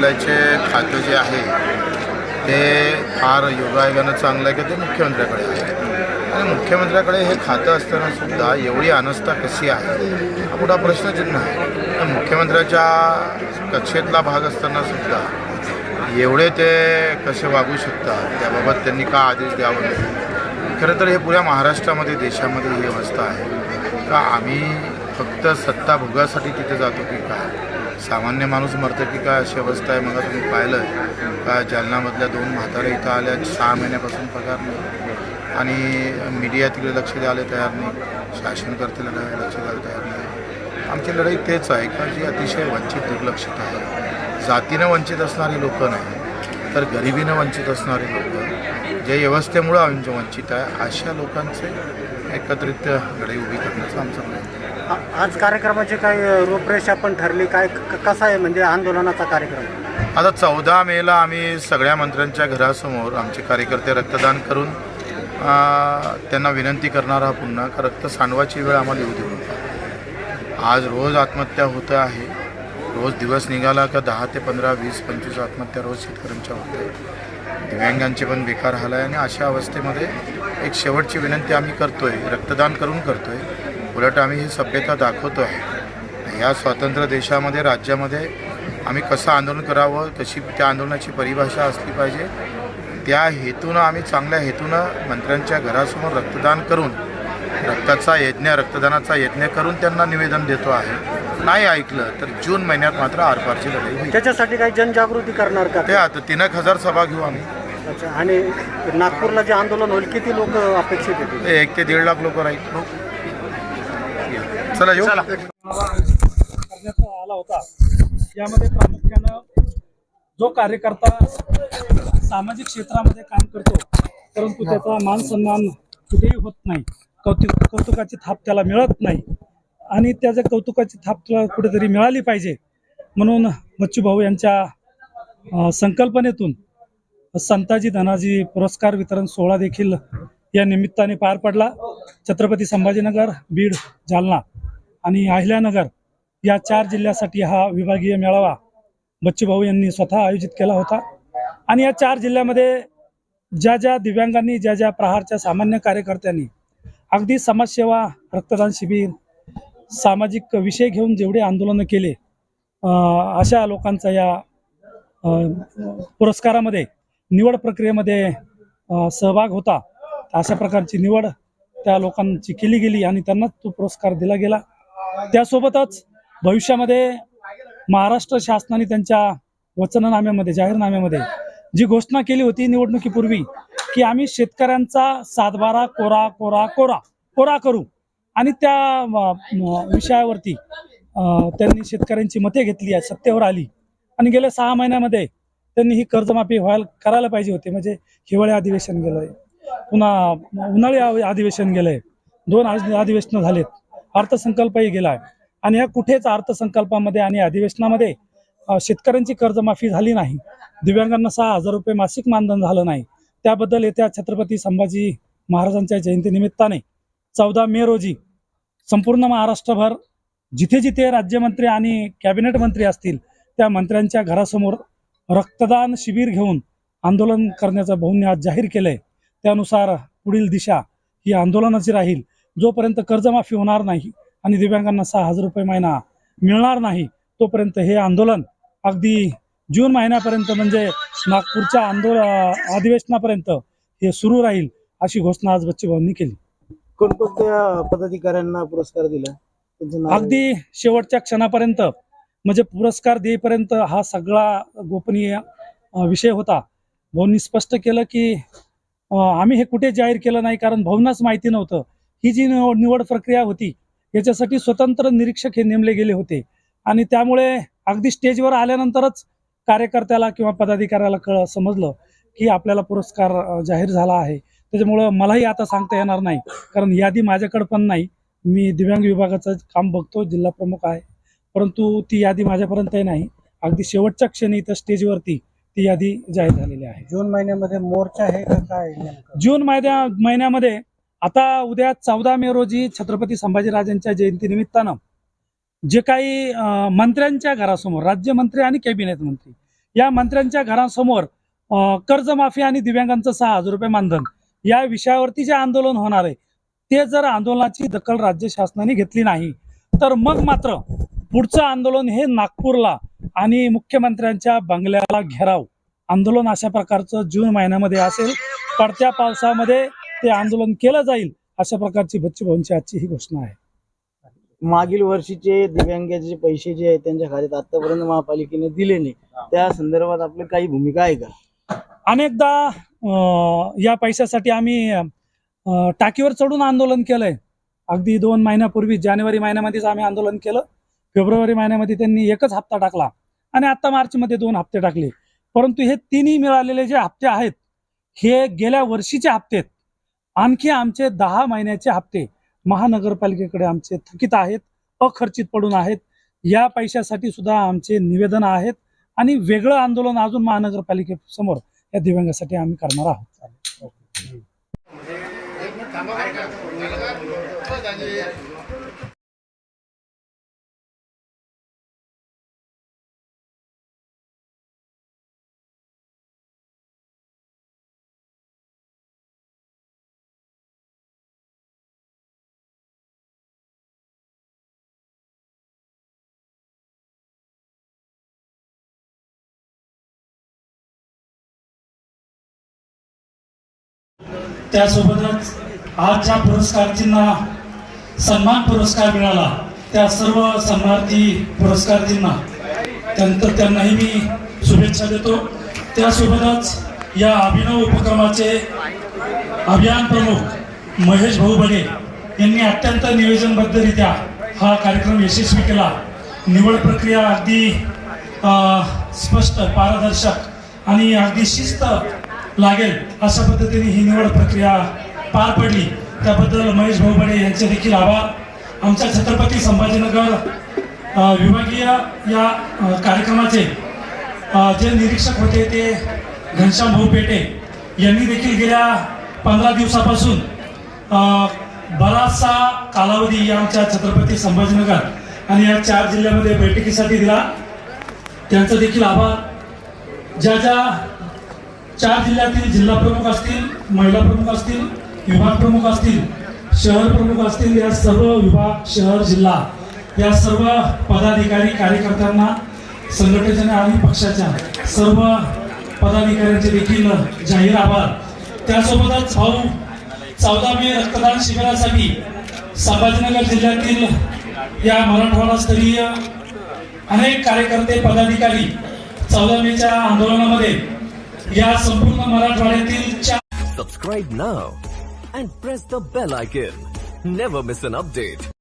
मंत्रालयाचे खातं जे आहे ते फार योगायोगानं चांगलं आहे की ते मुख्यमंत्र्याकडे आहे? आणि मुख्यमंत्र्याकडे हे खातं असताना सुद्धा एवढी अनस्था कशी आहे? हा मोठा प्रश्नचिन्ह आहे? पण मुख्यमंत्र्याच्या कक्षेतला भाग असताना सुद्धा एवढे ते कसे वागू शकतात? त्याबाबत त्यांनी का आदेश द्यावा? नाही खरं तर हे पुऱ्या महाराष्ट्रामध्ये देशामध्ये ही अवस्था आहे. का आम्ही फक्त सत्ता भोगासाठी तिथे जातो की काय? सामान्य माणूस मरतं की काय अशी अवस्था आहे मग तुम्ही पाहिलं का जालनामधल्या दोन म्हातारे इथं आल्या सहा महिन्यापासून पगार नाही. आणि मीडिया तिकडे लक्ष द्यायला तयार नाही. शासनकर्त्याला द्यायला लक्ष द्यायला तयार नाही. आमची लढाई तेच आहे का जी अतिशय वंचित दुर्लक्षित आहे. जातीनं वंचित असणारी लोकं नाही तर गरिबीनं वंचित असणारी लोक. जे व्यवस्थेमुळं आमचे वंचित आहे अशा लोकांचे एकत्रित लढाई उभी करण्याचा आमचा आज कार्यक्रमाची काय रूपरेषा पण ठरली. काय क- कसा आहे म्हणजे आंदोलनाचा कार्यक्रम? आता चौदा मेला आम्ही सगळ्या मंत्र्यांच्या घरासमोर आमचे कार्यकर्ते रक्तदान करून त्यांना विनंती करणार हा पुन्हा का रक्त सांडवाची वेळ आम्हाला येऊ देऊ नका. आज रोज आत्महत्या होत आहे. रोज दिवस निघाला का दहा ते पंधरा वीस पंचवीस आत्महत्या रोज शेतकऱ्यांच्या होत. आहे दिव्यांगांचे पण बेकार हाल आहे आणि अशा अवस्थेमध्ये एक शेवटची विनंती आम्ही करतोय रक्तदान करून करतोय. उलट आम्ही ही सभ्यता दाखवतो आहे या स्वतंत्र देशामध्ये राज्यामध्ये आम्ही कसं आंदोलन करावं कशी त्या आंदोलनाची परिभाषा असली पाहिजे त्या हेतूनं आम्ही चांगल्या हेतूनं मंत्र्यांच्या घरासमोर रक्तदान करून रक्ताचा यज्ञ रक्तदानाचा यज्ञ करून त्यांना निवेदन देतो आहे. नाही ऐकलं तर जून महिन्यात मात्र आरपारची लढाई होईल. त्याच्यासाठी काही जनजागृती करणार का? ते आता तीन एक हजार सभा घेऊ आम्ही. अच्छा आणि नागपूरला जे आंदोलन होईल किती लोक अपेक्षित एक ते दीड लाख लोक राहील. चला येऊ. करण्यात आला होता यामध्ये प्रामुख्यानं जो कार्यकर्ता सामाजिक क्षेत्रामध्ये काम करतो परंतु त्याचा मान सन्मान कुठेही होत नाही. कौतुक कौतुकाची थाप त्याला मिळत नाही. आणि त्याच्या कौतुकाची थाप त्याला कुठेतरी मिळाली पाहिजे म्हणून बच्चू भाऊ यांच्या संकल्पनेतून संताजी धनाजी पुरस्कार वितरण सोहळा देखील या निमित्ताने पार पडला. छत्रपती संभाजीनगर बीड जालना. आणि अहिल्यानगर या चार जिल्ह्यासाठी हा विभागीय मेळावा बच्चूभाऊ यांनी स्वतः आयोजित केला होता. आणि या चार जिल्ह्यामध्ये ज्या ज्या दिव्यांगांनी ज्या ज्या प्रहारच्या सामान्य कार्यकर्त्यांनी अगदी समाजसेवा रक्तदान शिबिर सामाजिक विषय घेऊन जेवढे आंदोलनं केले अशा लोकांचा या पुरस्कारामध्ये निवड प्रक्रियेमध्ये सहभाग होता. अशा प्रकारची निवड त्या लोकांची केली गेली आणि त्यांनाच तो पुरस्कार दिला गेला. त्यासोबतच भविष्यामध्ये महाराष्ट्र शासनाने त्यांच्या वचननाम्यामध्ये जाहीरनाम्यामध्ये जी घोषणा केली होती निवडणुकीपूर्वी की आम्ही शेतकऱ्यांचा सातबारा कोरा कोरा कोरा कोरा करू. आणि त्या विषयावरती त्यांनी शेतकऱ्यांची मते घेतली आहे सत्तेवर आली. आणि गेल्या सहा महिन्यामध्ये त्यांनी ही कर्जमाफी व्हायला करायला पाहिजे होती. म्हणजे हिवाळी अधिवेशन गेलंय पुन्हा उन्हाळी अधिवेशन गेलंय. दोन अधिवेशनं झालेत. अर्थसंकल्पही गेलाय. आणि या कुठेच अर्थसंकल्पामध्ये आणि अधिवेशनामध्ये शेतकऱ्यांची कर्जमाफी झाली नाही. दिव्यांगांना सहा हजार रुपये मासिक मानधन झालं नाही. त्याबद्दल येत्या छत्रपती संभाजी महाराजांच्या जयंतीनिमित्ताने चौदा मे रोजी संपूर्ण महाराष्ट्रभर जिथे जिथे राज्यमंत्री आणि कॅबिनेट मंत्री असतील त्या मंत्र्यांच्या घरासमोर रक्तदान शिबिर घेऊन आंदोलन करण्याचं भाऊंनी आज जाहीर केलंय. त्यानुसार पुढील दिशा ही आंदोलनाची राहील. जोपर्यंत कर्जमाफी होणार नाही आणि दिव्यांगांना सहा हजार रुपये महिना मिळणार नाही तोपर्यंत हे आंदोलन अगदी जून महिन्यापर्यंत म्हणजे नागपूरच्या आंदोलन अधिवेशनापर्यंत हे सुरू राहील अशी घोषणा आज बच्चूभाऊंनी केली. कोणकोणत्या पदाधिकाऱ्यांना पुरस्कार दिला? अगदी शेवटच्या क्षणापर्यंत म्हणजे पुरस्कार देईपर्यंत हा सगळा गोपनीय विषय होता. भाऊंनी स्पष्ट केलं की आम्ही हे कुठे जाहीर केलं नाही कारण भाऊंनाच माहिती नव्हतं. ही जी निवड निवड प्रक्रिया होती याच्यासाठी स्वतंत्र निरीक्षक हे नेमले गेले होते. आणि त्यामुळे अगदी स्टेजवर आल्यानंतरच कार्यकर्त्याला किंवा पदाधिकाऱ्याला कळ समजलं की आपल्याला पुरस्कार जाहीर झाला आहे. त्याच्यामुळं मलाही आता सांगता येणार नाही. कारण यादी माझ्याकडे पण नाही. मी दिव्यांग विभागाचं काम बघतो जिल्हा प्रमुख आहे. परंतु ती यादी माझ्यापर्यंतही नाही. अगदी शेवटच्या क्षणी इथं स्टेजवरती ती यादी जाहीर झालेली आहे. जून महिन्यामध्ये मोर्चा आहे का काय? जून महिन्या महिन्यामध्ये आता उद्या चौदा मे रोजी छत्रपती संभाजीराजांच्या जयंतीनिमित्तानं जे काही मंत्र्यांच्या घरासमोर राज्यमंत्री आणि कॅबिनेट मंत्री या मंत्र्यांच्या घरासमोर कर्जमाफी आणि दिव्यांगांचं सहा हजार रुपये मानधन या विषयावरती जे आंदोलन होणार आहे ते जर आंदोलनाची दखल राज्य शासनाने घेतली नाही तर मग मात्र पुढचं आंदोलन हे नागपूरला आणि मुख्यमंत्र्यांच्या बंगल्याला घेराव. आंदोलन अशा प्रकारचं जून महिन्यामध्ये असेल पडत्या पावसामध्ये ते आंदोलन केलं जाईल अशा प्रकारची बच्चू भाऊंची आजची ही घोषणा आहे. मागील वर्षीचे दिव्यांगाचे पैसे जे आहेत त्यांच्या खात्यात आतापर्यंत महापालिकेने दिले नाही. त्या संदर्भात आपली काही भूमिका आहे का? अनेकदा या पैशासाठी आम्ही टाकीवर चढून आंदोलन केलंय. अगदी दोन महिन्यापूर्वी जानेवारी महिन्यामध्येच आम्ही आंदोलन केलं. फेब्रुवारी महिन्यामध्ये त्यांनी एकच हप्ता टाकला आणि आता मार्चमध्ये दोन हप्ते टाकले. परंतु हे तिन्ही मिळालेले जे हप्ते आहेत हे गेल्या वर्षीचे हप्ते आहेत. आणखी आमचे दहा महिन्याचे हप्ते महानगरपालिकेकडे आमचे थकीत आहेत अखर्चित पडून आहेत. या पैशासाठी सुद्धा आमचे निवेदन आहेत आणि वेगळं आंदोलन अजून महानगरपालिकेसमोर या दिव्यांगासाठी आम्ही करणार आहोत. त्यासोबतच आज ज्या पुरस्कारार्थींना सन्मान पुरस्कार मिळाला त्या सर्व सन्मार्थी पुरस्कारार्थींना त्यानंतर त्यांनाही मी शुभेच्छा देतो. त्यासोबतच या अभिनव उपक्रमाचे अभियान प्रमुख महेश भाऊ बडे यांनी अत्यंत नियोजनबद्धरित्या हा कार्यक्रम यशस्वी केला. निवड प्रक्रिया अगदी स्पष्ट पारदर्शक आणि अगदी शिस्त लागेल अशा पद्धतीने ही निवड प्रक्रिया पार पडली. त्याबद्दल महेश भाऊ बडे यांचे देखील आभार. आमच्या छत्रपती संभाजीनगर विभागीय या कार्यक्रमाचे जे निरीक्षक होते ते घनश्याम भाऊ पेटे यांनी देखील गेल्या पंधरा दिवसापासून बराचसा कालावधी या आमच्या छत्रपती संभाजीनगर आणि या चार जिल्ह्यामध्ये बैठकीसाठी दिला. त्यांचा देखील आभार. ज्या ज्या चार जिल्ह्यातील जिल्हा प्रमुख असतील महिला प्रमुख असतील विभाग प्रमुख असतील शहर प्रमुख असतील या सर्व विभाग शहर जिल्हा या सर्व पदाधिकारी कार्यकर्त्यांना संघटनेच्या आणि पक्षाच्या सर्व पदाधिकाऱ्यांचे देखील जाहीर आभार. त्यासोबतच भाऊ चौदावे रक्तदान शिबिरासाठी संभाजीनगर जिल्ह्यातील या मराठवाडा स्तरीय अनेक कार्यकर्ते पदाधिकारी चौदा मेच्या आंदोलनामध्ये या संपूर्ण मराठवाड्यातील चार Subscribe now and press the bell icon. Never miss an update.